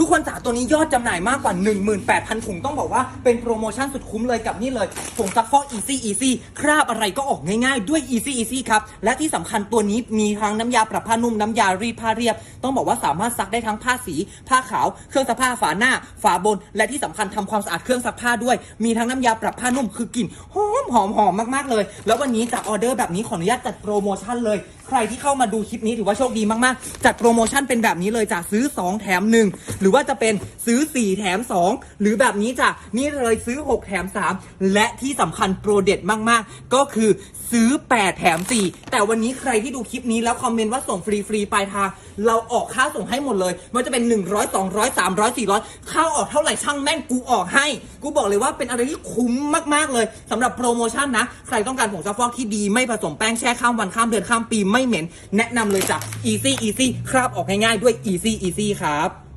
ทุกคนจ๋าตัวนี้ยอดจำหน่ายมากกว่า 18,000 ถุงต้องบอกว่าเป็นโปรโมชั่นสุดคุ้มเลยกับนี่เลยผงซักฟอก Easy Easy คราบอะไรก็ออกง่ายๆด้วย Easy Easy ครับ และที่สำคัญตัวนี้มีทั้งน้ำยาปรับผ้านุ่มน้ำยารีดผ้าเรียบ ต้องบอกว่าสามารถซักได้ทั้งผ้าสี ผ้าขาว เครื่องซักผ้าฝาหน้า ฝาบน และที่สำคัญทำความสะอาดเครื่องซักผ้าด้วย มีทั้งน้ำยาปรับผ้านุ่มคือกลิ่นหอ หอมหอมมากๆเลย แล้ววันนี้จากออเดอร์แบบนี้ขออนุญาตจัดโปรโมชั่นเลย ใครที่เข้ามาดูคลิปนี้ถือว่าโชคดีมากๆ จัดโปรโมชั่นเป็นแบบนี้เลยจ้ะซื้อ 2 แถม 1 หรือว่าจะเป็นซื้อ 4 แถม 2 หรือแบบนี้จ้ะนี่เลยซื้อ 6 แถม 3 และที่สำคัญโปรเด็ดมากๆ ก็คือซื้อ 8 แถม 4 แต่วันนี้ใครที่ดูคลิปนี้แล้วคอมเมนต์ว่าส่งฟรีฟรีๆปลายทางเราออกค่าส่งให้หมดเลยมันจะเป็น 100 200 300 400ค่าออกเท่าไหร่ช่างแม่งกูออกให้ กูบอกเลยว่าเป็นอะไรที่คุ้มมากๆเลยสำหรับโปรโมชั่นนะ ใครต้องการผงซักฟอกที่ดีไม่ผสมแป้งแช่ข้ามวันข้ามเดือนข้ามปีไม่เหม็น แนะนำเลยจ้ะ easy easy คราบออกง่ายๆด้วย easy easy ครับ